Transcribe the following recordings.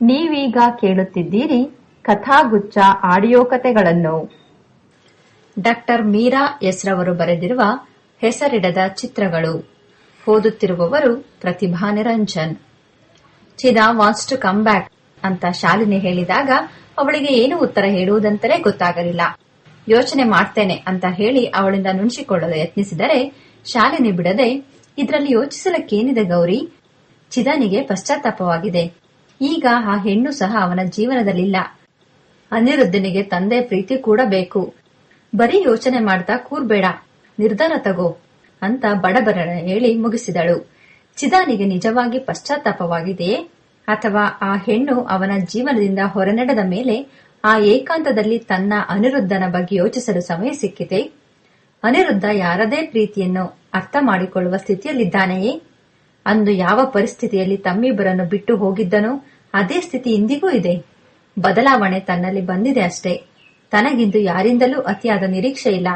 ನೀವೀಗ ಕೇಳುತ್ತಿದ್ದೀರಿ ಕಥಾಗುಚ್ಚ ಆಡಿಯೋ ಕಥೆಗಳನ್ನು ಡಾಕ್ಟರ್ ಮೀರಾ ಎಸ್ ರವರು ಬರೆದಿರುವ ಹೆಸರಿಡದ ಚಿತ್ರಗಳು. ಓದುತ್ತಿರುವವರು Prathibha Niranjan. Chida wants to come back ಅಂತ ಶಾಲಿನಿ ಹೇಳಿದಾಗ ಅವಳಿಗೆ ಏನು ಉತ್ತರ ಹೇಳುವುದಂತಲೇ ಗೊತ್ತಾಗಲಿಲ್ಲ. ಯೋಚನೆ ಮಾಡ್ತೇನೆ ಅಂತ ಹೇಳಿ ಅವಳಿಂದ ನುಣಿಸಿಕೊಳ್ಳಲು ಯತ್ನಿಸಿದರೆ ಶಾಲಿನಿ ಬಿಡದೆ, ಇದರಲ್ಲಿ ಯೋಚಿಸಲಕ್ಕೇನಿದೆ ಗೌರಿ? ಚಿದನಿಗೆ ಪಶ್ಚಾತ್ತಾಪವಾಗಿದೆ. ಈಗ ಆ ಹೆಣ್ಣು ಸಹ ಅವನ ಜೀವನದಲ್ಲಿಲ್ಲ. ಅನಿರುದ್ಧನಿಗೆ ತಂದೆ ಪ್ರೀತಿ ಕೂಡ ಬೇಕು. ಬರೀ ಯೋಚನೆ ಮಾಡ್ತಾ ಕೂರ್ಬೇಡ. ನಿರ್ಧಾರ ತಗೋ ಅಂತ ಬಡಬರ ಹೇಳಿ ಮುಗಿಸಿದಳು. ಚಿದಾನಿಗೆ ನಿಜವಾಗಿ ಪಶ್ಚಾತ್ತಾಪವಾಗಿದೆಯೇ? ಅಥವಾ ಆ ಹೆಣ್ಣು ಅವನ ಜೀವನದಿಂದ ಹೊರನಡೆದ ಮೇಲೆ ಆ ಏಕಾಂತದಲ್ಲಿ ತನ್ನ ಅನಿರುದ್ಧನ ಬಗ್ಗೆ ಯೋಚಿಸಲು ಸಮಯ ಸಿಕ್ಕಿದೆ ಅನಿರುದ್ಧ ಯಾರದೇ ಪ್ರೀತಿಯನ್ನು ಅರ್ಥ ಮಾಡಿಕೊಳ್ಳುವ ಸ್ಥಿತಿಯಲ್ಲಿದ್ದಾನೆಯೇ? ಅಂದು ಯಾವ ಪರಿಸ್ಥಿತಿಯಲ್ಲಿ ತಮ್ಮಿಬ್ಬರನ್ನು ಬಿಟ್ಟು ಹೋಗಿದ್ದನೋ? ಅದೇ ಸ್ಥಿತಿ ಇಂದಿಗೂ ಇದೆ. ಬದಲಾವಣೆ ತನ್ನಲ್ಲಿ ಬಂದಿದೆ ಅಷ್ಟೇ. ತನಗಿಂದು ಯಾರಿಂದಲೂ ಅತಿಯಾದ ನಿರೀಕ್ಷೆ ಇಲ್ಲ.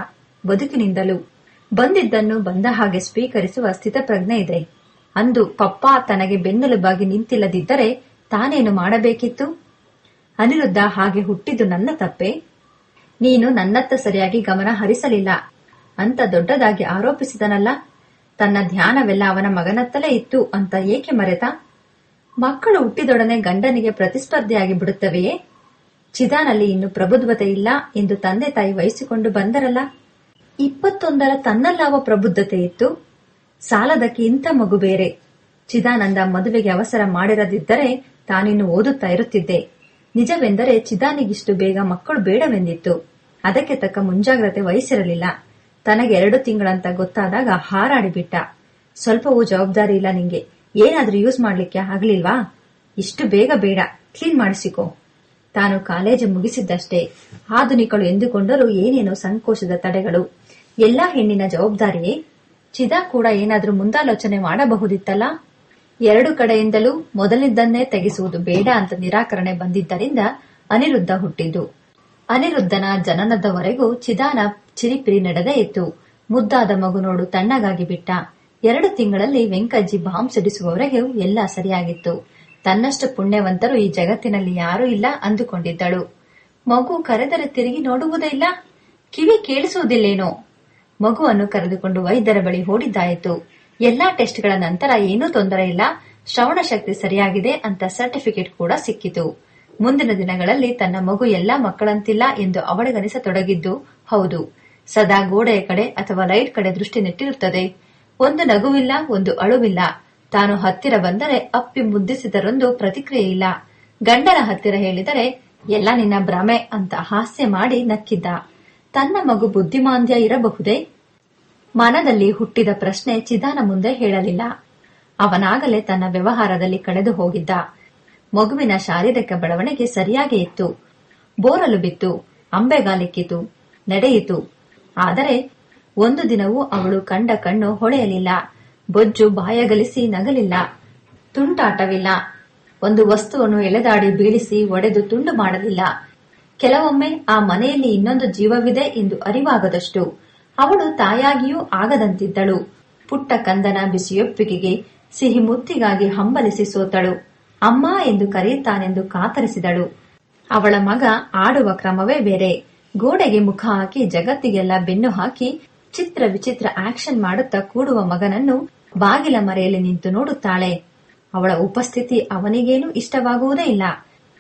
ಬದುಕಿನಿಂದಲೂ. ಬಂದಿದ್ದನ್ನು ಬಂದ ಹಾಗೆ ಸ್ವೀಕರಿಸುವ ಸ್ಥಿತಪ್ರಜ್ಞೆ ಇದೆ. ಅಂದು ಪಪ್ಪ ತನಗೆ ಬೆನ್ನೆಲುಬಾಗಿ ನಿಂತಿಲ್ಲದಿದ್ದರೆ ತಾನೇನು ಮಾಡಬೇಕಿತ್ತು? ಅನಿರುದ್ಧ ಹಾಗೆ ಹುಟ್ಟಿದ್ದು ನನ್ನ ತಪ್ಪೆ? ನೀನು ನನ್ನತ್ತ ಸರಿಯಾಗಿ ಗಮನ ಹರಿಸಲಿಲ್ಲ. ಅಂತ ದೊಡ್ಡದಾಗಿ ಆರೋಪಿಸಿದನಲ್ಲ? ತನ್ನ ಧ್ಯಾನವೆಲ್ಲ ಅವನ ಮಗನತ್ತಲೇ ಇತ್ತು ಅಂತ ಏಕೆ ಮರೆತ? ಮಕ್ಕಳು ಹುಟ್ಟಿದೊಡನೆ ಗಂಡನಿಗೆ ಪ್ರತಿಸ್ಪರ್ಧಿಯಾಗಿ ಬಿಡುತ್ತವೆಯೇ? ಚಿದಾನಲ್ಲಿ ಇನ್ನು ಪ್ರಬುದ್ಧತೆ ಇಲ್ಲ ಎಂದು ತಂದೆ ತಾಯಿ ವಹಿಸಿಕೊಂಡು ಬಂದರಲ್ಲ? ಇಪ್ಪತ್ತೊಂದರ ತನ್ನಲ್ಲಾವ ಪ್ರಬುದ್ಧತೆ ಇತ್ತು. ಸಾಲದಕ್ಕೆ ಇಂಥ ಮಗು ಬೇರೆ. ಚಿದಾನಂದ ಮದುವೆಗೆ ಅವಸರ ಮಾಡಿರದಿದ್ದರೆ ತಾನಿನ್ನು ಓದುತ್ತಾ ಇರುತ್ತಿದ್ದೆ. ನಿಜವೆಂದರೆ ಚಿದಾನಿಗಿಷ್ಟು ಬೇಗ ಮಕ್ಕಳು ಬೇಡವೆಂದಿತ್ತು. ಅದಕ್ಕೆ ತಕ್ಕ ಮುಂಜಾಗ್ರತೆ ವಹಿಸಿರಲಿಲ್ಲ. ತನಗೆ ಎರಡು ತಿಂಗಳಂತ ಗೊತ್ತಾದಾಗ ಹಾರಾಡಿಬಿಟ್ಟ. ಸ್ವಲ್ಪವೂ ಜವಾಬ್ದಾರಿ ಇಲ್ಲ ನಿಂಗೆ. ಏನಾದ್ರೂ ಯೂಸ್ ಮಾಡ್ಲಿಕ್ಕೆ ಆಗ್ಲಿಲ್ವಾ? ಇಷ್ಟು ಬೇಗ ಬೇಡ. ಕ್ಲೀನ್ ಮಾಡಿಸಿಕೋ. ತಾನು ಕಾಲೇಜು ಮುಗಿಸಿದ್ದಷ್ಟೇ. ಆಧುನಿಕಳು ಎಂದುಕೊಂಡರೂ ಏನೇನೋ ಸಂಕೋಚದ ತಡೆಗಳು. ಎಲ್ಲಾ ಹೆಣ್ಣಿನ ಜವಾಬ್ದಾರಿಯೇ? ಚಿದಾ ಕೂಡ ಏನಾದ್ರೂ ಮುಂದಾಲೋಚನೆ ಮಾಡಬಹುದಿತ್ತಲ್ಲ? ಎರಡು ಕಡೆಯಿಂದಲೂ ಮೊದಲಿದ್ದನ್ನೇ ತೆಗೆಸುವುದು ಬೇಡ ಅಂತ ನಿರಾಕರಣೆ ಬಂದಿದ್ದರಿಂದ ಅನಿರುದ್ಧ ಹುಟ್ಟಿದ್ದು. ಅನಿರುದ್ಧನ ಜನನದವರೆಗೂ ಚಿದಾನ ಚಿರಿಪಿರಿ ನಡೆದೇ ಇತ್ತು. ಮುದ್ದಾದ ಮಗು ನೋಡು ತಣ್ಣಗಾಗಿ ಬಿಟ್ಟ. ಎರಡು ತಿಂಗಳಲ್ಲಿ ವೆಂಕಜ್ಜಿ ಬಾಂಬ್ ಸಿಡಿಸುವವರೆಗೆ ಎಲ್ಲ ಸರಿಯಾಗಿತ್ತು. ತನ್ನಷ್ಟು ಪುಣ್ಯವಂತರು ಈ ಜಗತ್ತಿನಲ್ಲಿ ಯಾರೂ ಇಲ್ಲ ಅಂದುಕೊಂಡಿದ್ದಳು. ಮಗು ಕರೆದರೆ ತಿರುಗಿ ನೋಡುವುದೇ ಇಲ್ಲ? ಕಿವಿ ಕೇಳಿಸುವುದಿಲ್ಲೇನೋ? ಮಗುವನ್ನು ಕರೆದುಕೊಂಡು ವೈದ್ಯರ ಬಳಿ ಓಡಿದ್ದಾಯಿತು. ಎಲ್ಲಾ ಟೆಸ್ಟ್ಗಳ ನಂತರ ಏನೂ ತೊಂದರೆ ಇಲ್ಲ. ಶ್ರವಣ ಶಕ್ತಿ ಸರಿಯಾಗಿದೆ ಅಂತ ಸರ್ಟಿಫಿಕೇಟ್ ಕೂಡ ಸಿಕ್ಕಿತು. ಮುಂದಿನ ದಿನಗಳಲ್ಲಿ ತನ್ನ ಮಗು ಎಲ್ಲಾ ಮಕ್ಕಳಂತಿಲ್ಲ ಎಂದು ಅವಳಿಗನಿಸತೊಡಗಿದ್ದು ಹೌದು. ಸದಾ ಗೋಡೆಯ ಕಡೆ ಅಥವಾ ಲೈಟ್ ಕಡೆ ದೃಷ್ಟಿ ನೆಟ್ಟಿರುತ್ತದೆ ಒಂದು ನಗುವಿಲ್ಲ, ಒಂದು ಅಳುವಿಲ್ಲ. ತಾನು ಹತ್ತಿರ ಬಂದರೆ ಅಪ್ಪಿ ಮುದ್ದಿಸಿದರೊಂದು ಪ್ರತಿಕ್ರಿಯೆ ಇಲ್ಲ. ಗಂಡನ ಹತ್ತಿರ ಹೇಳಿದರೆ, ಎಲ್ಲ ನಿನ್ನ ಭ್ರಮೆ ಅಂತ ಹಾಸ್ಯ ಮಾಡಿ ನಕ್ಕಿದ್ದ. ತನ್ನ ಮಗು ಬುದ್ಧಿಮಾಂದ್ಯ ಇರಬಹುದೇ? ಮನದಲ್ಲಿ ಹುಟ್ಟಿದ ಪ್ರಶ್ನೆ ಚಿದಾನ ಮುಂದೆ ಹೇಳಲಿಲ್ಲ. ಅವನಾಗಲೇ ತನ್ನ ವ್ಯವಹಾರದಲ್ಲಿ ಕಳೆದು ಹೋಗಿದ್ದ. ಮಗುವಿನ ಶಾರೀರಿಕ ಬೆಳವಣಿಗೆ ಸರಿಯಾಗಿ ಇತ್ತು. ಬೋರಲು ಬಿತ್ತು, ಅಂಬೆಗಾಲಿಕ್ಕಿತು, ನಡೆಯಿತು. ಆದರೆ ಒಂದು ದಿನವೂ ಅವಳು ಕಂಡ ಕಣ್ಣು ಹೊಳೆಯಲಿಲ್ಲ. ಬೊಜ್ಜು ಬಾಯಗಲಿಸಿ ನಗಲಿಲ್ಲ. ತುಂಟಾಟವಿಲ್ಲ. ಒಂದು ವಸ್ತುವನ್ನು ಎಳೆದಾಡಿ ಬೀಳಿಸಿ ಒಡೆದು ತುಂಡು ಮಾಡಲಿಲ್ಲ. ಕೆಲವೊಮ್ಮೆ ಆ ಮನೆಯಲ್ಲಿ ಇನ್ನೊಂದು ಜೀವವಿದೆ ಎಂದು ಅರಿವಾಗದಷ್ಟು. ಅವಳು ತಾಯಾಗಿಯೂ ಆಗದಂತಿದ್ದಳು. ಪುಟ್ಟ ಕಂದನ ಬಿಸಿಯೊಪ್ಪಿಗೆಗೆ ಸಿಹಿ ಮುತ್ತಿಗಾಗಿ ಹಂಬಲಿಸಿ ಸೋತಳು. ಅಮ್ಮ ಎಂದು ಕರೆಯುತ್ತಾನೆಂದು ಕಾತರಿಸಿದಳು. ಅವಳ ಮಗ ಆಡುವ ಕ್ರಮವೇ ಬೇರೆ. ಗೋಡೆಗೆ ಮುಖ ಹಾಕಿ ಜಗತ್ತಿಗೆಲ್ಲ ಬೆನ್ನು ಹಾಕಿ ಚಿತ್ರ ವಿಚಿತ್ರ ಆಕ್ಷನ್ ಮಾಡುತ್ತಾ ಕೂಡುವ ಮಗನನ್ನು ಬಾಗಿಲ ಮರೆಯಲ್ಲಿ ನಿಂತು ನೋಡುತ್ತಾಳೆ. ಅವಳ ಉಪಸ್ಥಿತಿ ಅವನಿಗೇನು ಇಷ್ಟವಾಗುವುದೇ ಇಲ್ಲ.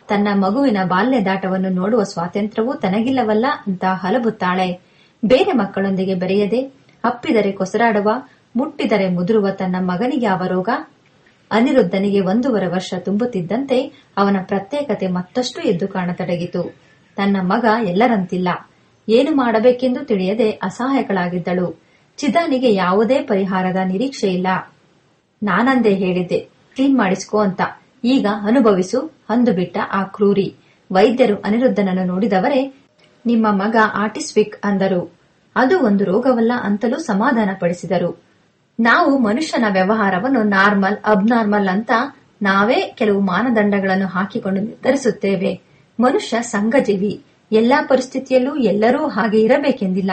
ತನ್ನ ಮಗುವಿನ ಬಾಲ್ಯದಾಟವನ್ನು ನೋಡುವ ಸ್ವಾತಂತ್ರ್ಯವೂ ತನಗಿಲ್ಲವಲ್ಲ ಅಂತ ಹಲಬುತ್ತಾಳೆ. ಬೇರೆ ಮಕ್ಕಳೊಂದಿಗೆ ಬೆರೆಯದೆ ಅಪ್ಪಿದರೆ ಕೊಸರಾಡುವ, ಮುಟ್ಟಿದರೆ ಮುದುರುವ ತನ್ನ ಮಗನಿಗೆ ಯಾವ ರೋಗ? ಅನಿರುದ್ಧನಿಗೆ ಒಂದೂವರೆ ವರ್ಷ ತುಂಬುತ್ತಿದ್ದಂತೆ ಅವನ ಪ್ರತ್ಯೇಕತೆ ಮತ್ತಷ್ಟು ಎದ್ದು ಕಾಣತೊಡಗಿತು. ತನ್ನ ಮಗ ಎಲ್ಲರಂತಿಲ್ಲ. ಏನು ಮಾಡಬೇಕೆಂದು ತಿಳಿಯದೆ ಅಸಹಾಯಕಳಾಗಿದ್ದಳು. ಚಿದಾನಿಗೆ ಯಾವುದೇ ಪರಿಹಾರದ ನಿರೀಕ್ಷೆ ಇಲ್ಲ. ನಾನಂದೇ ಹೇಳಿದ್ದೆ, ಕ್ಲೀನ್ ಮಾಡಿಸ್ಕೋ ಅಂತ. ಈಗ ಅನುಭವಿಸು, ಅಂದುಬಿಟ್ಟ ಆ ಕ್ರೂರಿ. ವೈದ್ಯರು ಅನಿರುದ್ಧನನ್ನು ನೋಡಿದವರೇ, ನಿಮ್ಮ ಮಗ ಆಟಿಸ್ವಿಕ್ ಅಂದರು. ಅದು ಒಂದು ರೋಗವಲ್ಲ ಅಂತಲೂ ಸಮಾಧಾನ ಪಡಿಸಿದರು ನಾವು ಮನುಷ್ಯನ ವ್ಯವಹಾರವನ್ನು ನಾರ್ಮಲ್, ಅಬ್ನಾರ್ಮಲ್ ಅಂತ ನಾವೇ ಕೆಲವು ಮಾನದಂಡಗಳನ್ನು ಹಾಕಿಕೊಂಡು ನಿರ್ಧರಿಸುತ್ತೇವೆ. ಮನುಷ್ಯ ಸಂಘಜೀವಿ. ಎಲ್ಲಾ ಪರಿಸ್ಥಿತಿಯಲ್ಲೂ ಎಲ್ಲರೂ ಹಾಗೆ ಇರಬೇಕೆಂದಿಲ್ಲ.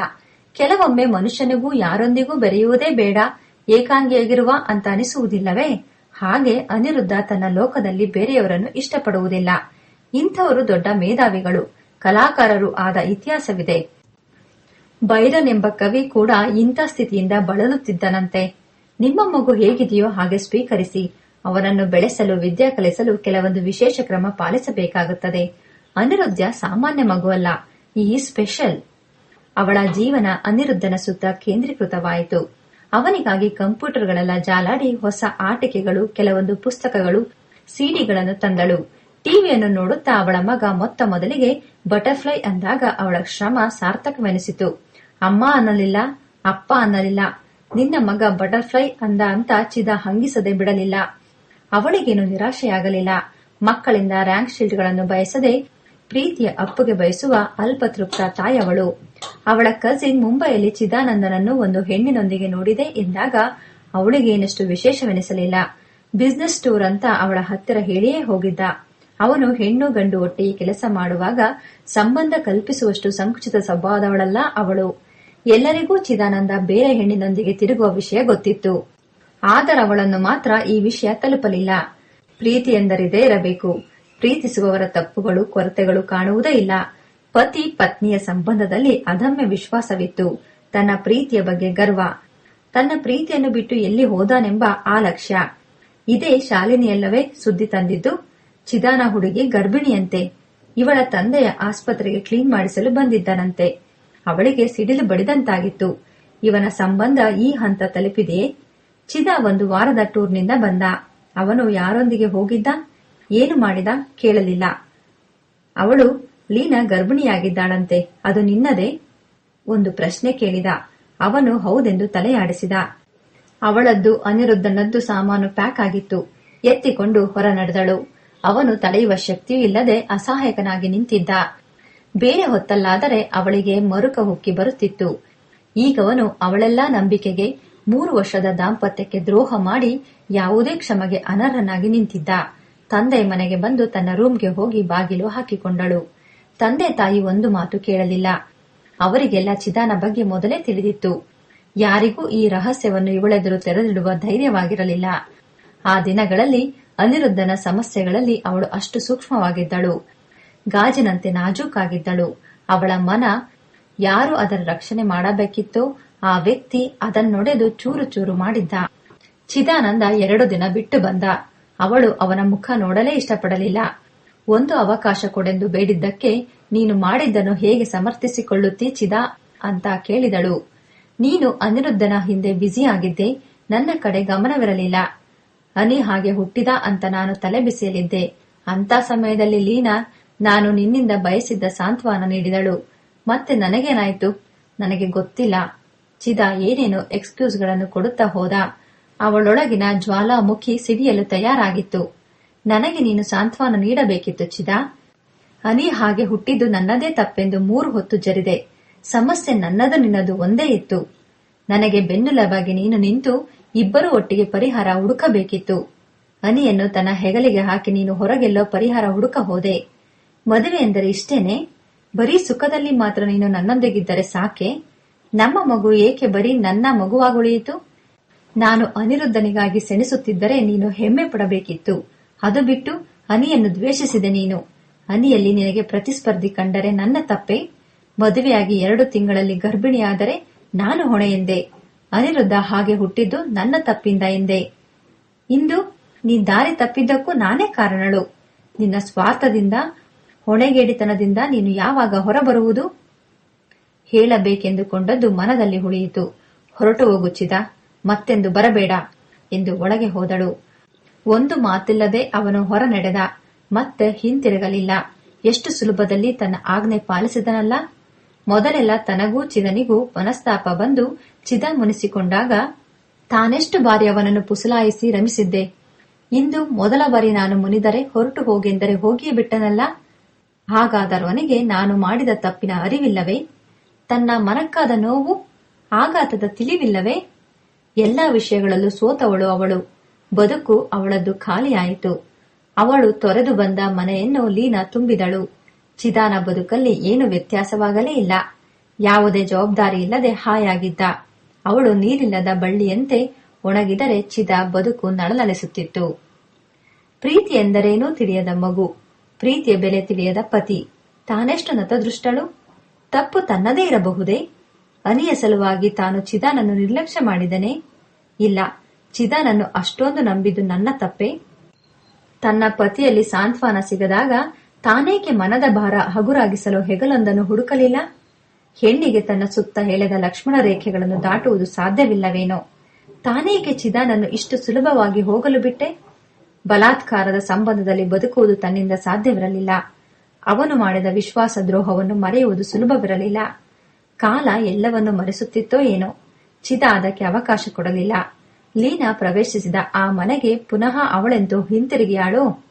ಕೆಲವೊಮ್ಮೆ ಮನುಷ್ಯನಿಗೂ ಯಾರೊಂದಿಗೂ ಬೆರೆಯುವುದೇ ಬೇಡ, ಏಕಾಂಗಿಯಾಗಿರುವ ಅಂತ ಅನಿಸುವುದಿಲ್ಲವೇ? ಹಾಗೆ ಅನಿರುದ್ಧ ತನ್ನ ಲೋಕದಲ್ಲಿ ಬೇರೆಯವರನ್ನು ಇಷ್ಟಪಡುವುದಿಲ್ಲ. ಇಂಥವರು ದೊಡ್ಡ ಮೇಧಾವಿಗಳು, ಕಲಾಕಾರರು ಆದ ಇತಿಹಾಸವಿದೆ. ಬೈರನ್ ಎಂಬ ಕವಿ ಕೂಡ ಇಂಥ ಸ್ಥಿತಿಯಿಂದ ಬಳಲುತ್ತಿದ್ದನಂತೆ. ನಿಮ್ಮ ಮಗು ಹೇಗಿದೆಯೋ ಹಾಗೆ ಸ್ವೀಕರಿಸಿ, ಅವನನ್ನು ಬೆಳೆಸಲು, ವಿದ್ಯೆ ಕಲಿಸಲು ಕೆಲವೊಂದು ವಿಶೇಷ ಕ್ರಮ ಪಾಲಿಸಬೇಕಾಗುತ್ತದೆ. ಅನಿರುದ್ಧ ಸಾಮಾನ್ಯ ಮಗುವಲ್ಲ. ಈ ಸ್ಪೆಷಲ್. ಅವಳ ಜೀವನ ಅನಿರುದ್ಧನ ಸುತ್ತ ಕೇಂದ್ರೀಕೃತವಾಯಿತು. ಅವನಿಗಾಗಿ ಕಂಪ್ಯೂಟರ್ಗಳೆಲ್ಲ ಜಾಲಾಡಿ ಹೊಸ ಆಟಿಕೆಗಳು, ಕೆಲವೊಂದು ಪುಸ್ತಕಗಳು, ಸಿಡಿಗಳನ್ನು ತಂದಳು. ಟಿವಿಯನ್ನು ನೋಡುತ್ತಾ ಅವಳ ಮಗ ಮೊತ್ತ ಮೊದಲಿಗೆ ಬಟರ್ಫ್ಲೈ ಅಂದಾಗ ಅವಳ ಶ್ರಮ ಸಾರ್ಥಕವೆನಿಸಿತು. ಅಮ್ಮ ಅನ್ನಲಿಲ್ಲ, ಅಪ್ಪ ಅನ್ನಲಿಲ್ಲ. ನಿನ್ನ ಮಗ ಬಟರ್ಫ್ಲೈ ಅಂದ ಅಂತ ಚಿದ ಹಂಗಿಸದೆ ಬಿಡಲಿಲ್ಲ. ಅವಳಿಗೇನು ನಿರಾಶೆಯಾಗಲಿಲ್ಲ. ಮಕ್ಕಳಿಂದ ರ್ಯಾಂಕ್ ಶೀಲ್ಡ್ಗಳನ್ನು ಬಯಸದೆ ಪ್ರೀತಿಯ ಅಪ್ಪುಗೆ ಬಯಸುವ ಅಲ್ಪತೃಪ್ತ ತಾಯವಳು. ಅವಳ ಕಸಿನ್ ಮುಂಬೈಯಲ್ಲಿ ಚಿದಾನಂದನನ್ನು ಒಂದು ಹೆಣ್ಣಿನೊಂದಿಗೆ ನೋಡಿದೆ ಎಂದಾಗ ಅವಳಿಗೇನಷ್ಟು ವಿಶೇಷವೆನಿಸಲಿಲ್ಲ. ಬಿಸಿನೆಸ್ ಟೂರ್ ಅಂತ ಅವಳ ಹತ್ತಿರ ಹೇಳಿಯೇ ಹೋಗಿದ್ದ. ಅವನು ಹೆಣ್ಣು ಗಂಡು ಒಟ್ಟಿಗೆ ಕೆಲಸ ಮಾಡುವಾಗ ಸಂಬಂಧ ಕಲ್ಪಿಸುವಷ್ಟು ಸಂಕುಚಿತ ಸ್ವಭಾವದವಳಲ್ಲ ಅವಳು. ಎಲ್ಲರಿಗೂ ಚಿದಾನಂದ ಬೇರೆ ಹೆಣ್ಣಿನೊಂದಿಗೆ ತಿರುಗುವ ವಿಷಯ ಗೊತ್ತಿತ್ತು. ಆದರೆ ಅವಳನ್ನು ಮಾತ್ರ ಈ ವಿಷಯ ತಲುಪಲಿಲ್ಲ. ಪ್ರೀತಿ ಎಂದರಿದೇ ಇರಬೇಕು. ಪ್ರೀತಿಸುವವರ ತಪ್ಪುಗಳು, ಕೊರತೆಗಳು ಕಾಣುವುದೇ ಇಲ್ಲ. ಪತಿ ಪತ್ನಿಯ ಸಂಬಂಧದಲ್ಲಿ ಅದಮ್ಯ ವಿಶ್ವಾಸವಿತ್ತು. ತನ್ನ ಪ್ರೀತಿಯ ಬಗ್ಗೆ ಗರ್ವ. ತನ್ನ ಪ್ರೀತಿಯನ್ನು ಬಿಟ್ಟು ಎಲ್ಲಿ ಹೋದಾನೆಂಬ ಆ ಲಕ್ಷ್ಯ. ಇದೇ ಶಾಲಿನಿಯಲ್ಲವೇ ಸುದ್ದಿ ತಂದಿದ್ದು, ಚಿದಾನ ಹುಡುಗಿ ಗರ್ಭಿಣಿಯಂತೆ. ಇವಳ ತಂದೆಯ ಆಸ್ಪತ್ರೆಗೆ ಕ್ಲೀನ್ ಮಾಡಿಸಲು ಬಂದಿದ್ದನಂತೆ. ಅವಳಿಗೆ ಸಿಡಿಲು ಬಡಿದಂತಾಗಿತ್ತು. ಇವನ ಸಂಬಂಧ ಈ ಹಂತ ತಲುಪಿದೆಯೇ? ಚಿದಾ ಒಂದು ವಾರದ ಟೂರ್ನಿಂದ ಬಂದ. ಅವನು ಯಾರೊಂದಿಗೆ ಹೋಗಿದ್ದ? ಏನು ಮಾಡಿದ ಕೇಳಲಿಲ್ಲ. ಅವಳು, ಲೀನಾ ಗರ್ಭಿಣಿಯಾಗಿದ್ದಾಳಂತೆ, ಅದು ನಿನ್ನದೇ? ಒಂದು ಪ್ರಶ್ನೆ ಕೇಳಿದ. ಅವನು ಹೌದೆಂದು ತಲೆಯಾಡಿಸಿದ. ಅವಳದ್ದು ಅನಿರುದ್ಧನದ್ದು ಸಾಮಾನು ಪ್ಯಾಕ್ ಆಗಿತ್ತು. ಎತ್ತಿಕೊಂಡು ಹೊರ ನಡೆದಳು. ಅವನು ತಡೆಯುವ ಶಕ್ತಿಯೂ ಇಲ್ಲದೆ ಅಸಹಾಯಕನಾಗಿ ನಿಂತಿದ್ದ. ಬೇರೆ ಹೊತ್ತಲ್ಲಾದರೆ ಅವಳಿಗೆ ಮರುಕ ಹುಕ್ಕಿ ಬರುತ್ತಿತ್ತು. ಈಗವನು ಅವಳೆಲ್ಲಾ ನಂಬಿಕೆಗೆ, ಮೂರು ವರ್ಷದ ದಾಂಪತ್ಯಕ್ಕೆ ದ್ರೋಹ ಮಾಡಿ ಯಾವುದೇ ಕ್ಷಮೆಗೆ ಅನರ್ಹನಾಗಿ ನಿಂತಿದ್ದ. ತಂದೆ ಮನೆಗೆ ಬಂದು ತನ್ನ ರೂಮ್ಗೆ ಹೋಗಿ ಬಾಗಿಲು ಹಾಕಿಕೊಂಡಳು. ತಂದೆ ತಾಯಿ ಒಂದು ಮಾತು ಕೇಳಲಿಲ್ಲ. ಅವರಿಗೆಲ್ಲ ಚಿದಾನ ಬಗ್ಗೆ ಮೊದಲೇ ತಿಳಿದಿತ್ತು. ಯಾರಿಗೂ ಈ ರಹಸ್ಯವನ್ನು ಇವಳೆದುರು ತೆರೆದಿಡುವ ಧೈರ್ಯವಾಗಿರಲಿಲ್ಲ. ಆ ದಿನಗಳಲ್ಲಿ ಅನಿರುದ್ಧನ ಸಮಸ್ಯೆಗಳಲ್ಲಿ ಅವಳು ಅಷ್ಟು ಸೂಕ್ಷ್ಮವಾಗಿದ್ದಳು. ಗಾಜಿನಂತೆ ನಾಜೂಕಾಗಿದ್ದಳು. ಅವಳ ಮನ ಯಾರು ಅದರ ರಕ್ಷಣೆ ಮಾಡಬೇಕಿತ್ತೋ ಆ ವ್ಯಕ್ತಿ ಅದನ್ನೊಡೆದು ಚೂರು ಚೂರು ಮಾಡಿದ್ದ. ಚಿದಾನಂದ ಎರಡು ದಿನ ಬಿಟ್ಟು ಬಂದ. ಅವಳು ಅವನ ಮುಖ ನೋಡಲೇ ಇಷ್ಟಪಡಲಿಲ್ಲ. ಒಂದು ಅವಕಾಶ ಕೊಡೆಂದು ಬೇಡಿದ್ದಕ್ಕೆ, ನೀನು ಮಾಡಿದ್ದನ್ನು ಹೇಗೆ ಸಮರ್ಥಿಸಿಕೊಳ್ಳುತ್ತೀ ಚಿದಾ? ಅಂತ ಕೇಳಿದಳು. ನೀನು ಅನಿರುದ್ಧನ ಹಿಂದೆ ಬ್ಯುಸಿಯಾಗಿದ್ದೆ, ನನ್ನ ಕಡೆ ಗಮನವಿರಲಿಲ್ಲ. ಅನಿ ಹಾಗೆ ಹುಟ್ಟಿದ ಅಂತ ನಾನು ತಲೆ ಬಿಸಿಯಲಿದ್ದೆ. ಅಂತ ಸಮಯದಲ್ಲಿ ಲೀನಾ, ನಾನು ನಿನ್ನಿಂದ ಬಯಸಿದ್ದ ಸಾಂತ್ವನ ನೀಡಿದಳು. ಮತ್ತೆ ನನಗೇನಾಯ್ತು? ನನಗೆ ಗೊತ್ತಿಲ್ಲ. ಚಿದ ಏನೇನು ಎಕ್ಸ್ಕ್ಯೂಸ್ಗಳನ್ನು ಕೊಡುತ್ತಾ ಹೋದ. ಅವಳೊಳಗಿನ ಜ್ವಾಲಾಮುಖಿ ಸಿಡಿಯಲು ತಯಾರಾಗಿತ್ತು. ನನಗೆ ನೀನು ಸಾಂತ್ವನ ನೀಡಬೇಕಿತ್ತು, ಚಿದಾ. ಅನಿ ಹಾಗೆ ಹುಟ್ಟಿದ್ದು ನನ್ನದೇ ತಪ್ಪೆಂದು ಮೂರು ಹೊತ್ತು ಜರಿದೆ. ಸಮಸ್ಯೆ ನನ್ನದು ನಿನ್ನದು ಒಂದೇ ಇತ್ತು. ನನಗೆ ಬೆನ್ನುಲವಾಗಿ ನೀನು ನಿಂತು ಇಬ್ಬರು ಒಟ್ಟಿಗೆ ಪರಿಹಾರ ಹುಡುಕಬೇಕಿತ್ತು. ಅನಿಯನ್ನು ತನ್ನ ಹೆಗಲಿಗೆ ಹಾಕಿ ನೀನು ಹೊರಗೆಲ್ಲೋ ಪರಿಹಾರ ಹುಡುಕ ಹೋದೆ. ಮದುವೆ ಎಂದರೆ ಇಷ್ಟೇನೆ? ಬರೀ ಸುಖದಲ್ಲಿ ಮಾತ್ರ ನೀನು ನನ್ನೊಂದಿಗಿದ್ದರೆ ಸಾಕೆ? ನಮ್ಮ ಮಗು ಏಕೆ ಬರೀ ನನ್ನ ಮಗುವಾಗುಳಿಯಿತು? ನಾನು ಅನಿರುದ್ಧನಿಗಾಗಿ ಸೆಣಸುತ್ತಿದ್ದರೆ ನೀನು ಹೆಮ್ಮೆ ಪಡಬೇಕಿತ್ತು. ಅದು ಬಿಟ್ಟು ಅನಿಯನ್ನು ದ್ವೇಷಿಸಿದೆ ನೀನು. ಅನಿಯಲ್ಲಿ ನಿನಗೆ ಪ್ರತಿಸ್ಪರ್ಧಿ ಕಂಡರೆ ನನ್ನ ತಪ್ಪೆ? ಮದುವೆಯಾಗಿ ಎರಡು ತಿಂಗಳಲ್ಲಿ ಗರ್ಭಿಣಿಯಾದರೆ ನಾನು ಹೊಣೆ ಎಂದೆ. ಅನಿರುದ್ಧ ಹಾಗೆ ಹುಟ್ಟಿದ್ದು ನನ್ನ ತಪ್ಪಿಂದ ಎಂದೆ. ಇಂದು ನೀ ದಾರಿ ತಪ್ಪಿದ್ದಕ್ಕೂ ನಾನೇ ಕಾರಣಳು. ನಿನ್ನ ಸ್ವಾರ್ಥದಿಂದ, ಹೊಣೆಗೇಡಿತನದಿಂದ ನೀನು ಯಾವಾಗ ಹೊರಬರುವುದು? ಹೇಳಬೇಕೆಂದುಕೊಂಡದ್ದು ಮನದಲ್ಲಿ ಉಳಿಯಿತು. ಹೊರಟು ಹೋಗುಚ್ಚಿದ ಮತ್ತೆಂದು ಬರಬೇಡ ಎಂದು ಒಳಗೆ ಹೋದಳು. ಒಂದು ಮಾತಿಲ್ಲದೆ ಅವನು ಹೊರ ನಡೆದ ಮತ್ತೆ ಹಿಂತಿರುಗಲಿಲ್ಲ. ಎಷ್ಟು ಸುಲಭದಲ್ಲಿ ತನ್ನ ಆಜ್ಞೆ ಪಾಲಿಸಿದನಲ್ಲ? ಮೊದಲೆಲ್ಲ ತನಗೂ ಚಿದನಿಗೂ ಮನಸ್ತಾಪ ಬಂದು ಚಿದ ಮುನಿಸಿಕೊಂಡಾಗ, ತಾನೆಷ್ಟು ಬಾರಿ ಅವನನ್ನು ಪುಸಲಾಯಿಸಿ ರಮಿಸಿದ್ದೆ. ಇಂದು ಮೊದಲ ಬಾರಿ ನಾನು ಮುನಿದರೆ ಹೊರಟು ಹೋಗೆಂದರೆ ಹೋಗಿಯೇ ಬಿಟ್ಟನಲ್ಲ? ಹಾಗಾದರವನಿಗೆ ನಾನು ಮಾಡಿದ ತಪ್ಪಿನ ಅರಿವಿಲ್ಲವೇ? ತನ್ನ ಮನಕ್ಕಾದ ನೋವು, ಆಘಾತದ ತಿಳಿವಿಲ್ಲವೇ? ಎಲ್ಲಾ ವಿಷಯಗಳಲ್ಲೂ ಸೋತವಳು ಅವಳು. ಬದುಕು ಅವಳದ್ದು ಖಾಲಿಯಾಯಿತು. ಅವಳು ತೊರೆದು ಬಂದ ಮನೆಯನ್ನು ಲೀನಾ ತುಂಬಿದಳು. ಚಿದಾನ ಬದುಕಲ್ಲಿ ಏನು ವ್ಯತ್ಯಾಸವಾಗಲೇ ಇಲ್ಲ. ಯಾವುದೇ ಜವಾಬ್ದಾರಿ ಇಲ್ಲದೆ ಹಾಯಾಗಿದ್ದ. ಅವಳು ನೀರಿಲ್ಲದ ಬಳ್ಳಿಯಂತೆ ಒಣಗಿದರೆ ಚಿದ ಬದುಕು ನಳನಲಿಸುತ್ತಿತ್ತು ಪ್ರೀತಿ ಎಂದರೇನೂ ತಿಳಿಯದ ಮಗು. ಪ್ರೀತಿಯ ಬೆಲೆ ತಿಳಿಯದ ಪತಿ. ತಾನೆಷ್ಟು ನತದೃಷ್ಟಳು? ತಪ್ಪು ತನ್ನದೇ ಇರಬಹುದೇ? ಅನಿಯ ಸಲುವಾಗಿ ತಾನು ಚಿದಾನನ್ನು ನಿರ್ಲಕ್ಷ್ಯ ಮಾಡಿದನೆ? ಇಲ್ಲ, ಚಿದಾನನ್ನು ಅಷ್ಟೊಂದು ನಂಬಿದ್ದು ನನ್ನ ತಪ್ಪೆ? ತನ್ನ ಪತಿಯಲ್ಲಿ ಸಾಂತ್ವನ ಸಿಗದಾಗ ತಾನೇಕೆ ಮನದ ಭಾರ ಹಗುರಾಗಿಸಲು ಹೆಗಲೊಂದನ್ನು ಹುಡುಕಲಿಲ್ಲ? ಹೆಣ್ಣಿಗೆ ತನ್ನ ಸುತ್ತ ಎಳೆದ ಲಕ್ಷ್ಮಣ ರೇಖೆಗಳನ್ನು ದಾಟುವುದು ಸಾಧ್ಯವಿಲ್ಲವೇನೋ? ತಾನೇಕೆ ಚಿದಾನನ್ನು ಇಷ್ಟು ಸುಲಭವಾಗಿ ಹೋಗಲು ಬಿಟ್ಟೆ? ಬಲಾತ್ಕಾರದ ಸಂಬಂಧದಲ್ಲಿ ಬದುಕುವುದು ತನ್ನಿಂದ ಸಾಧ್ಯವಿರಲಿಲ್ಲ. ಅವನು ಮಾಡಿದ ವಿಶ್ವಾಸ ದ್ರೋಹವನ್ನು ಮರೆಯುವುದು ಸುಲಭವಿರಲಿಲ್ಲ. ಕಾಲ ಎಲ್ಲವನ್ನು ಮರೆಸುತ್ತಿತ್ತೋ ಏನೋ. ಚಿದ ಅದಕ್ಕೆ ಅವಕಾಶ ಕೊಡಲಿಲ್ಲ. ಲೀನಾ ಪ್ರವೇಶಿಸಿದ ಆ ಮನೆಗೆ ಪುನಃ ಅವಳೆಂದು ಹಿಂತಿರುಗಿಯಾಳು?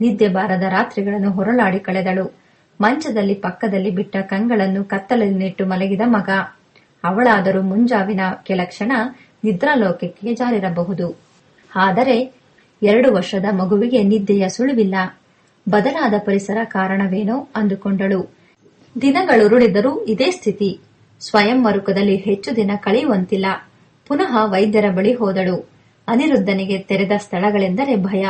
ನಿದ್ದೆ ಬಾರದ ರಾತ್ರಿಗಳನ್ನು ಹೊರಳಾಡಿ ಕಳೆದಳು. ಮಂಚದಲ್ಲಿ ಪಕ್ಕದಲ್ಲಿ ಬಿಟ್ಟ ಕಂಗಳನ್ನು ಕತ್ತಲಲ್ಲಿ ನೆಟ್ಟು ಮಲಗಿದ ಮಗ. ಅವಳಾದರೂ ಮುಂಜಾವಿನ ಕೆಲಕ್ಷಣ ನಿದ್ರಾಲೋಕಕ್ಕೆ ಜಾರಿರಬಹುದು. ಆದರೆ ಎರಡು ವರ್ಷದ ಮಗುವಿಗೆ ನಿದ್ದೆಯ ಸುಳಿವಿಲ್ಲ. ಬದಲಾದ ಪರಿಸರ ಕಾರಣವೇನೋ ಅಂದುಕೊಂಡಳು. ದಿನಗಳುರುಳಿದರೂ ಇದೇ ಸ್ಥಿತಿ. ಸ್ವಯಂ ಮರುಕದಲ್ಲಿ ಹೆಚ್ಚು ದಿನ ಕಳೆಯುವಂತಿಲ್ಲ. ಪುನಃ ವೈದ್ಯರ ಬಳಿ ಹೋದಳು. ಅನಿರುದ್ಧನಿಗೆ ತೆರೆದ ಸ್ಥಳಗಳೆಂದರೆ ಭಯ.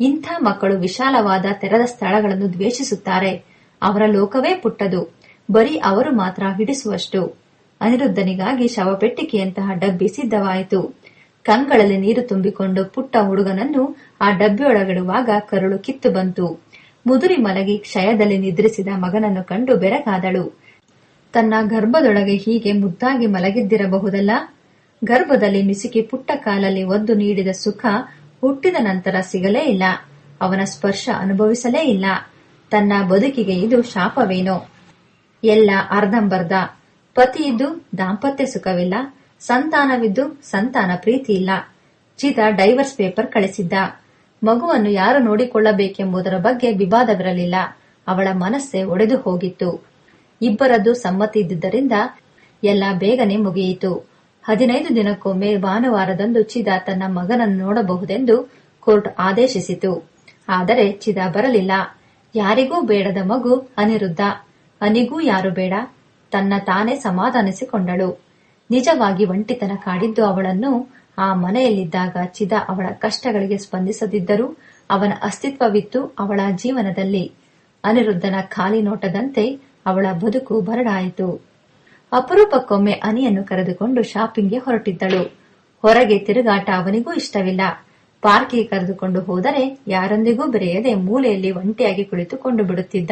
ಇಂಥ ಮಕ್ಕಳು ವಿಶಾಲವಾದ ತೆರೆದ ಸ್ಥಳಗಳನ್ನು ದ್ವೇಷಿಸುತ್ತಾರೆ. ಅವರ ಲೋಕವೇ ಪುಟ್ಟದು. ಬರೀ ಅವರು ಮಾತ್ರ ಹಿಡಿಸುವಷ್ಟು. ಅನಿರುದ್ಧನಿಗಾಗಿ ಶವಪೆಟ್ಟಿಗೆಯಂತಹ ಡಬ್ಬಿ ಸಿದ್ಧವಾಯಿತು. ಕಂಗಳಲ್ಲಿ ನೀರು ತುಂಬಿಕೊಂಡು ಪುಟ್ಟ ಹುಡುಗನನ್ನು ಆ ಡಬ್ಬಿಯೊಳಗಿಡುವಾಗ ಕರುಳು ಕಿತ್ತು ಬಂತು. ಮುದುರಿ ಮಲಗಿ ಕ್ಷಯದಲ್ಲಿ ನಿದ್ರಿಸಿದ ಮಗನನ್ನು ಕಂಡು ಬೆರಗಾದಳು. ತನ್ನ ಗರ್ಭದೊಳಗೆ ಹೀಗೆ ಮುದ್ದಾಗಿ ಮಲಗಿದ್ದಿರಬಹುದಲ್ಲ? ಗರ್ಭದಲ್ಲಿ ಮಿಸುಕಿ ಪುಟ್ಟ ಕಾಲಲ್ಲಿ ಒದ್ದು ನೀಡಿದ ಸುಖ ಹುಟ್ಟಿದ ನಂತರ ಸಿಗಲೇ ಇಲ್ಲ. ಅವನ ಸ್ಪರ್ಶ ಅನುಭವಿಸಲೇ ಇಲ್ಲ. ತನ್ನ ಬದುಕಿಗೆ ಇದು ಶಾಪವೇನೋ? ಎಲ್ಲ ಅರ್ಧಂಬರ್ಧ. ಪತಿಯಿದ್ದು ದಾಂಪತ್ಯ ಸುಖವಿಲ್ಲ. ಸಂತಾನವಿದ್ದು ಸಂತಾನ ಪ್ರೀತಿ ಇಲ್ಲ ಚಿತ ಡೈವರ್ಸ್ ಪೇಪರ್ ಕಳಿಸಿದ್ದ. ಮಗುವನ್ನು ಯಾರು ನೋಡಿಕೊಳ್ಳಬೇಕೆಂಬುದರ ಬಗ್ಗೆ ವಿವಾದವಿರಲಿಲ್ಲ. ಅವಳ ಮನಸ್ಸೇ ಒಡೆದು ಹೋಗಿತ್ತು. ಇಬ್ಬರದ್ದು ಸಮ್ಮತಿ ಇದ್ದುದರಿಂದ ಎಲ್ಲ ಬೇಗನೆ ಮುಗಿಯಿತು. ಹದಿನೈದು ದಿನಕ್ಕೊಮ್ಮೆ ಭಾನುವಾರದಂದು ಚಿದಾ ತನ್ನ ಮಗನನ್ನು ನೋಡಬಹುದೆಂದು ಕೋರ್ಟ್ ಆದೇಶಿಸಿತು. ಆದರೆ ಚಿದಾ ಬರಲಿಲ್ಲ. ಯಾರಿಗೂ ಬೇಡದ ಮಗು ಅನಿರುದ್ಧ. ಅನಿಗೂ ಯಾರು ಬೇಡ? ತನ್ನ ತಾನೇ ಸಮಾಧಾನಿಸಿಕೊಂಡಳು. ನಿಜವಾಗಿ ಒಂಟಿತನ ಕಾಡಿದ್ದು ಅವಳನ್ನು ಆ ಮನೆಯಲ್ಲಿದ್ದಾಗ ಚಿದ ಅವಳ ಕಷ್ಟಗಳಿಗೆ ಸ್ಪಂದಿಸದಿದ್ದರೂ ಅವನ ಅಸ್ತಿತ್ವವಿತ್ತು ಅವಳ ಜೀವನದಲ್ಲಿ. ಅನಿರುದ್ಧನ ಖಾಲಿ ನೋಟದಂತೆ ಅವಳ ಬದುಕು ಬರಡಾಯಿತು. ಅಪರೂಪಕ್ಕೊಮ್ಮೆ ಅನಿಯನ್ನು ಕರೆದುಕೊಂಡು ಶಾಪಿಂಗ್ಗೆ ಹೊರಟಿದ್ದಳು. ಹೊರಗೆ ತಿರುಗಾಟ ಅವನಿಗೂ ಇಷ್ಟವಿಲ್ಲ. ಪಾರ್ಕಿಗೆ ಕರೆದುಕೊಂಡು ಹೋದರೆ ಯಾರೊಂದಿಗೂ ಬೆರೆಯದೆ ಮೂಲೆಯಲ್ಲಿ ಒಂಟಿಯಾಗಿ ಕುಳಿತುಕೊಂಡು ಬಿಡುತ್ತಿದ್ದ.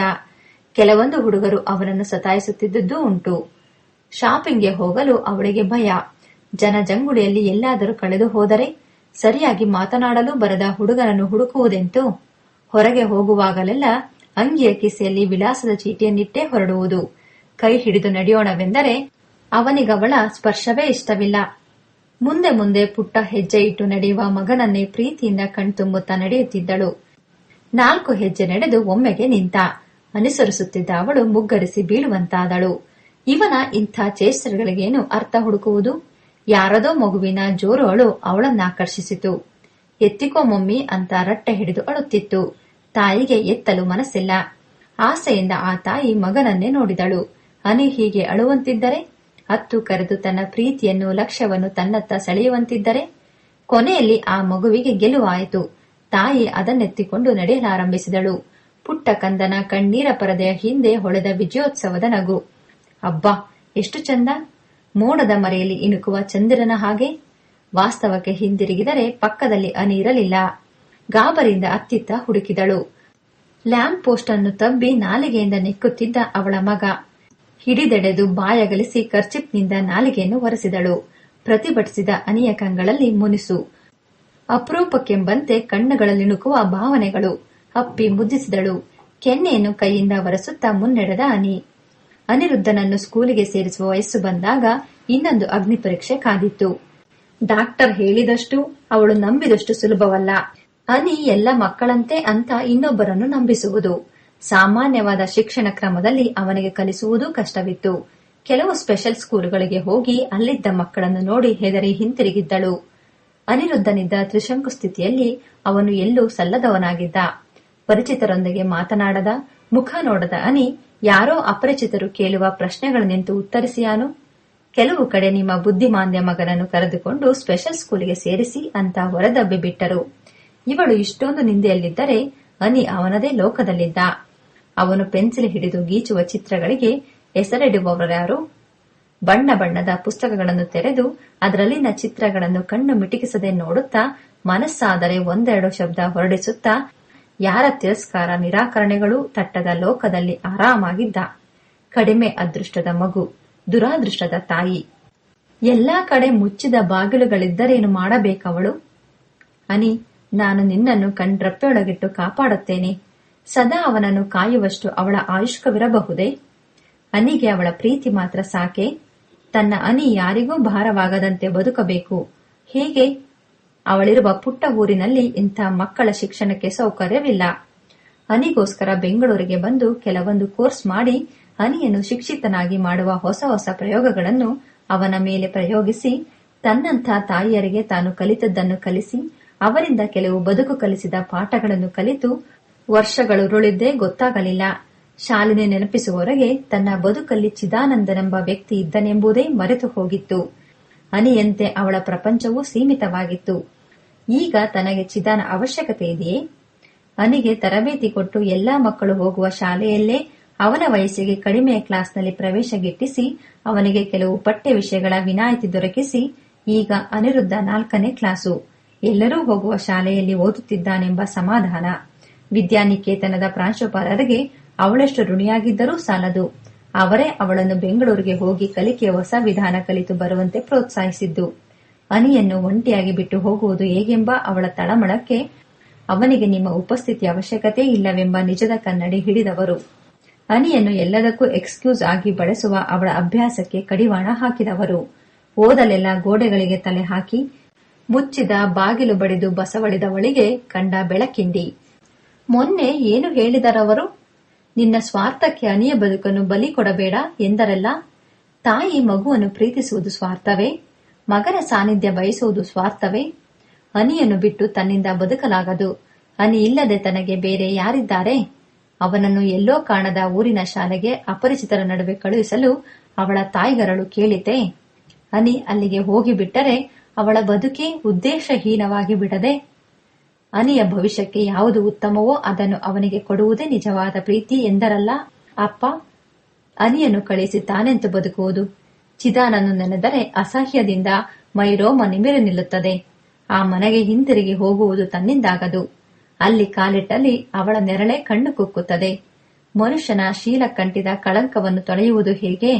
ಕೆಲವೊಂದು ಹುಡುಗರು ಅವನನ್ನು ಸತಾಯಿಸುತ್ತಿದ್ದುದೂ ಉಂಟು. ಶಾಪಿಂಗ್ಗೆ ಹೋಗಲು ಅವಳಿಗೆ ಭಯ. ಜನಜಂಗುಳಿಯಲ್ಲಿ ಎಲ್ಲಾದರೂ ಕಳೆದು ಹೋದರೆ ಸರಿಯಾಗಿ ಮಾತನಾಡಲು ಬರದ ಹುಡುಗನನ್ನು ಹುಡುಕುವುದೆಂತು? ಹೊರಗೆ ಹೋಗುವಾಗಲೆಲ್ಲ ಅಂಗಿಯ ಕಿಸೆಯಲ್ಲಿ ವಿಳಾಸದ ಚೀಟಿಯನ್ನಿಟ್ಟೇ ಹೊರಡುವುದು. ಕೈ ಹಿಡಿದು ನಡೆಯೋಣವೆಂದರೆ ಅವನಿಗವಳ ಸ್ಪರ್ಶವೇ ಇಷ್ಟವಿಲ್ಲ. ಮುಂದೆ ಮುಂದೆ ಪುಟ್ಟ ಹೆಜ್ಜೆ ಇಟ್ಟು ನಡೆಯುವ ಮಗನನ್ನೇ ಪ್ರೀತಿಯಿಂದ ಕಣ್ತುಂಬುತ್ತಾ ನಡೆಯುತ್ತಿದ್ದಳು. ನಾಲ್ಕು ಹೆಜ್ಜೆ ನಡೆದು ಒಮ್ಮೆಗೆ ನಿಂತ. ಅನುಸರಿಸುತ್ತಿದ್ದ ಅವಳು ಮುಗ್ಗರಿಸಿ ಬೀಳುವಂತಾದಳು. ಇವನ ಇಂಥ ಚೇಷ್ಟೆಗಳಿಗೇನು ಅರ್ಥ ಹುಡುಕುವುದು? ಯಾರದೋ ಮಗುವಿನ ಜೋರು ಅಳು ಅವಳನ್ನಾಕರ್ಷಿಸಿತು ಎತ್ತಿಕೋ ಮಮ್ಮಿ ಅಂತ ರಟ್ಟೆ ಹಿಡಿದು ಅಳುತ್ತಿತ್ತು. ತಾಯಿಗೆ ಎತ್ತಲು ಮನಸ್ಸಿಲ್ಲ. ಆಸೆಯಿಂದ ಆ ತಾಯಿ ಮಗನನ್ನೇ ನೋಡಿದಳು. ಅನಿ ಹೀಗೆ ಅಳುವಂತಿದ್ದರೆ ಅತ್ತು ಕರೆದು ತನ್ನ ಪ್ರೀತಿಯನ್ನು ಲಕ್ಷ್ಯವನ್ನು ತನ್ನತ್ತ ಸೆಳೆಯುವಂತಿದ್ದರೆ, ಕೊನೆಯಲ್ಲಿ ಆ ಮಗುವಿಗೆ ಗೆಲುವಾಯಿತು. ತಾಯಿ ಅದನ್ನೆತ್ತಿಕೊಂಡು ನಡೆಯಲಾರಂಭಿಸಿದಳು. ಪುಟ್ಟ ಕಂದನ ಕಣ್ಣೀರ ಪರದೆಯ ಹಿಂದೆ ಹೊಳೆದ ವಿಜಯೋತ್ಸವದ ನಗು. ಅಬ್ಬಾ, ಎಷ್ಟು ಚಂದ! ಮೋಡದ ಮರೆಯಲ್ಲಿ ಇಣುಕುವ ಚಂದಿರನ ಹಾಗೆ ವಾಸ್ತವಕ್ಕೆ ಹಿಂದಿರುಗಿದರೆ ಪಕ್ಕದಲ್ಲಿ ಅನಿರಲಿಲ್ಲ. ಗಾಬರಿಯಿಂದ ಅತ್ತಿತ್ತ ಹುಡುಕಿದಳು. ಲ್ಯಾಂಪ್ ಪೋಸ್ಟ್ ಅನ್ನು ತಬ್ಬಿ ನಾಲಿಗೆಯಿಂದ ನೆಕ್ಕುತ್ತಿದ್ದ ಅವಳ ಮಗ. ಹಿಡಿದೆಡೆದು ಬಾಯಗಲಿಸಿ ಕರ್ಚಿಪ್ನಿಂದ ನಾಲಿಗೆಯನ್ನು ಒರೆಸಿದಳು. ಪ್ರತಿಭಟಿಸಿದ ಅನಿಯ ಕಂಗಳಲ್ಲಿ ಮುನಿಸು. ಅಪರೂಪಕ್ಕೆಂಬಂತೆ ಕಣ್ಣುಗಳಲ್ಲಿಣುಕುವ ಭಾವನೆಗಳು. ಅಪ್ಪಿ ಮುದ್ದಿಸಿದಳು. ಕೆನ್ನೆಯನ್ನು ಕೈಯಿಂದ ಒರೆಸುತ್ತಾ ಮುನ್ನಡೆದ ಅನಿ. ಅನಿರುದ್ಧನನ್ನು ಸ್ಕೂಲಿಗೆ ಸೇರಿಸುವ ವಯಸ್ಸು ಬಂದಾಗ ಇನ್ನೊಂದು ಅಗ್ನಿ ಪರೀಕ್ಷೆ ಕಾದಿತ್ತು. ಡಾಕ್ಟರ್ ಹೇಳಿದಷ್ಟು, ಅವಳು ನಂಬಿದಷ್ಟು ಸುಲಭವಲ್ಲ. ಅನಿ ಎಲ್ಲ ಮಕ್ಕಳಂತೆ ಅಂತ ಇನ್ನೊಬ್ಬರನ್ನು ನಂಬಿಸುವುದು. ಸಾಮಾನ್ಯವಾದ ಶಿಕ್ಷಣ ಕ್ರಮದಲ್ಲಿ ಅವನಿಗೆ ಕಲಿಸುವುದೂ ಕಷ್ಟವಿತ್ತು. ಕೆಲವು ಸ್ಪೆಷಲ್ ಸ್ಕೂಲ್ಗಳಿಗೆ ಹೋಗಿ ಅಲ್ಲಿದ್ದ ಮಕ್ಕಳನ್ನು ನೋಡಿ ಹೆದರಿ ಹಿಂತಿರುಗಿದ್ದಳು. ಅನಿರುದ್ಧನಿದ್ದ ತ್ರಿಶಂಕು ಸ್ಥಿತಿಯಲ್ಲಿ ಅವನು ಎಲ್ಲೂ ಸಲ್ಲದವನಾಗಿದ್ದ. ಪರಿಚಿತರೊಂದಿಗೆ ಮಾತನಾಡದ, ಮುಖ ನೋಡದ ಅನಿ ಯಾರೋ ಅಪರಿಚಿತರು ಕೇಳುವ ಪ್ರಶ್ನೆಗಳನ್ನೆಂತು ಉತ್ತರಿಸಿಯಾನು. ಕೆಲವು ಕಡೆ ನಿಮ್ಮ ಬುದ್ಧಿಮಾಂದ್ಯ ಮಗನನ್ನು ಕರೆದುಕೊಂಡು ಸ್ಪೆಷಲ್ ಸ್ಕೂಲಿಗೆ ಸೇರಿಸಿ ಅಂತ ಹೊರದಬ್ಬಿ ಬಿಟ್ಟರು. ಇವಳು ಇಷ್ಟೊಂದು ನಿಂದೆಯಲ್ಲಿದ್ದರೆ ಅನಿ ಅವನದೇ ಲೋಕದಲ್ಲಿದ್ದ. ಅವನು ಪೆನ್ಸಿಲ್ ಹಿಡಿದು ಗೀಚುವ ಚಿತ್ರಗಳಿಗೆ ಹೆಸರಿಡುವವರ್ಯಾರು ಬಣ್ಣ ಬಣ್ಣದ ಪುಸ್ತಕಗಳನ್ನು ತೆರೆದು ಅದರಲ್ಲಿನ ಚಿತ್ರಗಳನ್ನು ಕಣ್ಣು ಮಿಟಿಕಿಸದೆ ನೋಡುತ್ತಾ ಮನಸ್ಸಾದರೆ ಒಂದೆರಡು ಶಬ್ದ ಹೊರಡಿಸುತ್ತಾ ಯಾರ ತಿರಸ್ಕಾರ ನಿರಾಕರಣೆಗಳು ತಟ್ಟದ ಲೋಕದಲ್ಲಿ ಆರಾಮಾಗಿದ್ದ? ಕಡಿಮೆ ಅದೃಷ್ಟದ ಮಗು, ದುರಾದೃಷ್ಟದ ತಾಯಿ. ಎಲ್ಲಾ ಕಡೆ ಮುಚ್ಚಿದ ಬಾಗಿಲುಗಳಿದ್ದರೇನು ಮಾಡಬೇಕವಳು? ಅನಿ, ನಾನು ನಿನ್ನನ್ನು ಕಣ್ರಪ್ಪೆಯೊಳಗಿಟ್ಟು ಕಾಪಾಡುತ್ತೇನೆ. ಸದಾ ಅವನನ್ನು ಕಾಯುವಷ್ಟು ಅವಳ ಆಯುಷ್ಕವಿರಬಹುದೇ? ಅನಿಗೆ ಅವಳ ಪ್ರೀತಿ ಮಾತ್ರ ಸಾಕೆ? ತನ್ನ ಅನಿ ಯಾರಿಗೂ ಭಾರವಾಗದಂತೆ ಬದುಕಬೇಕು. ಹೇಗೆ? ಅವಳಿರುವ ಪುಟ್ಟ ಊರಿನಲ್ಲಿ ಇಂಥ ಮಕ್ಕಳ ಶಿಕ್ಷಣಕ್ಕೆ ಸೌಕರ್ಯವಿಲ್ಲ. ಅನಿಗೋಸ್ಕರ ಬೆಂಗಳೂರಿಗೆ ಬಂದು ಕೆಲವೊಂದು ಕೋರ್ಸ್ ಮಾಡಿ ಅನಿಯನ್ನು ಶಿಕ್ಷಿತನಾಗಿ ಮಾಡುವ ಹೊಸ ಹೊಸ ಪ್ರಯೋಗಗಳನ್ನು ಅವನ ಮೇಲೆ ಪ್ರಯೋಗಿಸಿ, ತನ್ನಂಥ ತಾಯಿಯರಿಗೆ ತಾನು ಕಲಿತದ್ದನ್ನು ಕಲಿಸಿ, ಅವರಿಂದ ಕೆಲವು ಬದುಕು ಕಲಿಸಿದ ಪಾಠಗಳನ್ನು ಕಲಿತು ವರ್ಷಗಳುರುಳಿದ್ದೇ ಗೊತ್ತಾಗಲಿಲ್ಲ. ಶಾಲಿನಿ ನೆನಪಿಸುವವರೆಗೆ ತನ್ನ ಬದುಕಲ್ಲಿ ಚಿದಾನಂದನೆಂಬ ವ್ಯಕ್ತಿ ಇದ್ದನೆಂಬುದೇ ಮರೆತು ಹೋಗಿತ್ತು. ಅನಿಯಂತೆ ಅವಳ ಪ್ರಪಂಚವೂ ಸೀಮಿತವಾಗಿತ್ತು. ಈಗ ತನಗೆ ಚಿದಾನ ಅವಶ್ಯಕತೆ ಇದೆಯೇ? ಅನಿಗೆ ತರಬೇತಿ ಕೊಟ್ಟು ಎಲ್ಲಾ ಮಕ್ಕಳು ಹೋಗುವ ಶಾಲೆಯಲ್ಲೇ ಅವನ ವಯಸ್ಸಿಗೆ ಕಡಿಮೆ ಕ್ಲಾಸ್ನಲ್ಲಿ ಪ್ರವೇಶ ಗಿಟ್ಟಿಸಿ, ಅವನಿಗೆ ಕೆಲವು ಪಠ್ಯ ವಿಷಯಗಳ ವಿನಾಯಿತಿ ದೊರಕಿಸಿ, ಈಗ ಅನಿರುದ್ಧ ನಾಲ್ಕನೇ ಕ್ಲಾಸು. ಎಲ್ಲರೂ ಹೋಗುವ ಶಾಲೆಯಲ್ಲಿ ಓದುತ್ತಿದ್ದಾನೆಂಬ ಸಮಾಧಾನ. ವಿದ್ಯಾನಿಕೇತನದ ಪ್ರಾಂಶುಪಾಲರಿಗೆ ಅವಳಷ್ಟು ಋಣಿಯಾಗಿದ್ದರೂ ಸಾಲದು. ಅವರೇ ಅವಳನ್ನು ಬೆಂಗಳೂರಿಗೆ ಹೋಗಿ ಕಲಿಕೆಯ ಹೊಸ ವಿಧಾನ ಕಲಿತು ಬರುವಂತೆ ಪ್ರೋತ್ಸಾಹಿಸಿದ್ದು. ಅನಿಯನ್ನು ಒಂಟಿಯಾಗಿ ಬಿಟ್ಟು ಹೋಗುವುದು ಹೇಗೆಂಬ ಅವಳ ತಳಮಳಕ್ಕೆ ಅವನಿಗೆ ನಿಮ್ಮ ಉಪಸ್ಥಿತಿ ಅವಶ್ಯಕತೆ ಇಲ್ಲವೆಂಬ ನಿಜದ ಕನ್ನಡಿ ಹಿಡಿದವರು. ಅನಿಯನ್ನು ಎಲ್ಲದಕ್ಕೂ ಎಕ್ಸ್ಕ್ಯೂಸ್ ಆಗಿ ಬಳಸುವ ಅವಳ ಅಭ್ಯಾಸಕ್ಕೆ ಕಡಿವಾಣ ಹಾಕಿದವರು. ಓದಲೆಲ್ಲ ಗೋಡೆಗಳಿಗೆ ತಲೆ ಹಾಕಿ, ಮುಚ್ಚಿದ ಬಾಗಿಲು ಬಡಿದು ಬಸವಳಿದವಳಿಗೆ ಕಂಡ ಬೆಳಕಿಂಡಿ. ಮೊನ್ನೆ ಏನು ಹೇಳಿದರವರು? ನಿನ್ನ ಸ್ವಾರ್ಥಕ್ಕೆ ಅನಿಯ ಬದುಕನ್ನು ಬಲಿ ಕೊಡಬೇಡ ಎಂದರಲ್ಲ? ತಾಯಿ ಮಗುವನ್ನು ಪ್ರೀತಿಸುವುದು ಸ್ವಾರ್ಥವೇ? ಮಗನ ಸಾನ್ನಿಧ್ಯ ಬಯಸುವುದು ಸ್ವಾರ್ಥವೇ? ಅನಿಯನ್ನು ಬಿಟ್ಟು ತನ್ನಿಂದ ಬದುಕಲಾಗದು. ಅನಿ ಇಲ್ಲದೆ ತನಗೆ ಬೇರೆ ಯಾರಿದ್ದಾರೆ? ಅವನನ್ನು ಎಲ್ಲೋ ಕಾಣದ ಊರಿನ ಶಾಲೆಗೆ ಅಪರಿಚಿತರ ನಡುವೆ ಕಳುಹಿಸಲು ಅವಳ ತಾಯಿಗರಳು ಕೇಳಿತೆ. ಅನಿ ಅಲ್ಲಿಗೆ ಹೋಗಿಬಿಟ್ಟರೆ ಅವಳ ಬದುಕೇ ಉದ್ದೇಶಹೀನವಾಗಿ ಬಿಡದೆ ಅನಿಯ ಭವಿಷ್ಯಕ್ಕೆ ಯಾವುದು ಉತ್ತಮವೋ ಅದನ್ನು ಅವನಿಗೆ ಕೊಡುವುದೇ ನಿಜವಾದ ಪ್ರೀತಿ ಎಂದರಲ್ಲ? ಅಪ್ಪ, ಅನಿಯನ್ನು ಕಳಿಸಿ ತಾನೆಂತು ಬದುಕುವುದು? ಚಿದಾನನ್ನು ನೆನೆದರೆ ಅಸಹ್ಯದಿಂದ ಮೈರೋಮ ನಿಮಿರು ನಿಲ್ಲುತ್ತದೆ. ಆ ಮನೆಗೆ ಹಿಂತಿರುಗಿ ಹೋಗುವುದು ತನ್ನಿಂದಾಗದು. ಅಲ್ಲಿ ಕಾಲಿಟ್ಟಲ್ಲಿ ಅವಳ ನೆರಳೆ ಕಣ್ಣು ಕುಕ್ಕುತ್ತದೆ. ಮನುಷ್ಯನ ಶೀಲ ಕಂಟಿದ ಕಳಂಕವನ್ನು ತೊಳೆಯುವುದು ಹೇಗೆ?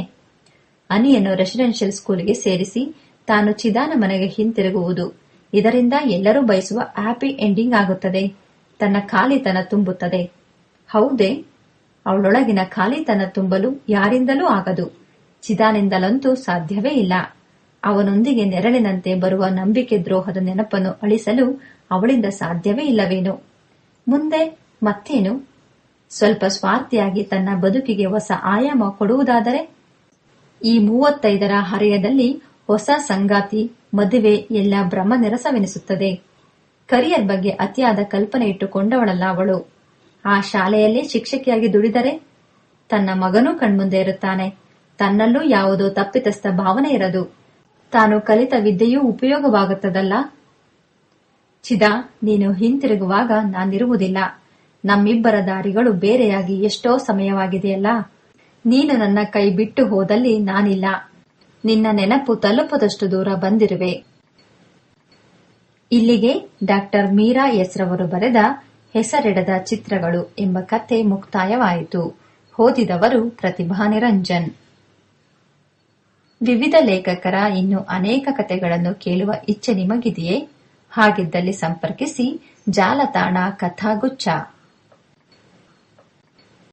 ಅನಿಯನ್ನು ರೆಸಿಡೆನ್ಷಿಯಲ್ ಸ್ಕೂಲ್ಗೆ ಸೇರಿಸಿ ತಾನು ಚಿದಾನ ಮನೆಗೆ ಹಿಂತಿರುಗುವುದು. ಇದರಿಂದ ಎಲ್ಲರೂ ಬಯಸುವ ಹ್ಯಾಪಿ ಎಂಡಿಂಗ್ ಆಗುತ್ತದೆ. ತನ್ನ ಖಾಲಿತನ ತುಂಬುತ್ತದೆ. ಹೌದೇ? ಅವಳೊಳಗಿನ ಖಾಲಿತನ ತುಂಬಲು ಯಾರಿಂದಲೂ ಆಗದು. ಚಿದಾನಿಂದಲಂತೂ ಸಾಧ್ಯವೇ ಇಲ್ಲ. ಅವನೊಂದಿಗೆ ನೆರಳಿನಂತೆ ಬರುವ ನಂಬಿಕೆ ದ್ರೋಹದ ನೆನಪನ್ನು ಅಳಿಸಲು ಅವಳಿಂದ ಸಾಧ್ಯವೇ ಇಲ್ಲವೇನು? ಮುಂದೆ ಮತ್ತೇನು? ಸ್ವಲ್ಪ ಸ್ವಾರ್ಥಿಯಾಗಿ ತನ್ನ ಬದುಕಿಗೆ ಹೊಸ ಆಯಾಮ ಕೊಡುವುದಾದರೆ? ಈ ಮೂವತ್ತೈದರ ಹರೆಯದಲ್ಲಿ ಹೊಸ ಸಂಗಾತಿ, ಮದುವೆ ಎಲ್ಲ ಭ್ರಮ ನೆರಸವೆನಿಸುತ್ತದೆ ಕರಿಯರ್ ಬಗ್ಗೆ ಅತಿಯಾದ ಕಲ್ಪನೆ ಇಟ್ಟುಕೊಂಡವಳಲ್ಲ ಅವಳು. ಆ ಶಾಲೆಯಲ್ಲಿ ಶಿಕ್ಷಕಿಯಾಗಿ ದುಡಿದರೆ ತನ್ನ ಮಗನೂ ಕಣ್ಮುಂದೆ ಇರುತ್ತಾನೆ. ತನ್ನಲ್ಲೂ ಯಾವುದೋ ತಪ್ಪಿತಸ್ಥ ಭಾವನೆ ಇರದು. ತಾನು ಕಲಿತ ವಿದ್ಯೆಯೂ ಉಪಯೋಗವಾಗುತ್ತದಲ್ಲ? ಚಿದಾ, ನೀನು ಹಿಂತಿರುಗುವಾಗ ನಾನಿರುವುದಿಲ್ಲ. ನಮ್ಮಿಬ್ಬರ ದಾರಿಗಳು ಬೇರೆಯಾಗಿ ಎಷ್ಟೋ ಸಮಯವಾಗಿದೆಯಲ್ಲ? ನೀನು ನನ್ನ ಕೈ ಬಿಟ್ಟು ಹೋದಲ್ಲಿ ನಾನಿಲ್ಲ. ನಿನ್ನ ನೆನಪು ತಲುಪದಷ್ಟು ದೂರ ಬಂದಿರುವೆ. ಇಲ್ಲಿಗೆ ಡಾಕ್ಟರ್ ಮೀರಾ ಎಸ್ರವರು ಬರೆದ ಹೆಸರಿಡದ ಚಿತ್ರಗಳು ಎಂಬ ಕಥೆ ಮುಕ್ತಾಯವಾಯಿತು. ಓದಿದವರು ಪ್ರತಿಭಾ ನಿರಂಜನ್. ವಿವಿಧ ಲೇಖಕರ ಇನ್ನು ಅನೇಕ ಕಥೆಗಳನ್ನು ಕೇಳುವ ಇಚ್ಛೆ ನಿಮಗಿದೆಯೇ? ಹಾಗಿದ್ದಲ್ಲಿ ಸಂಪರ್ಕಿಸಿ ಜಾಲತಾಣ ಕಥಾಗುಚ್ಛ.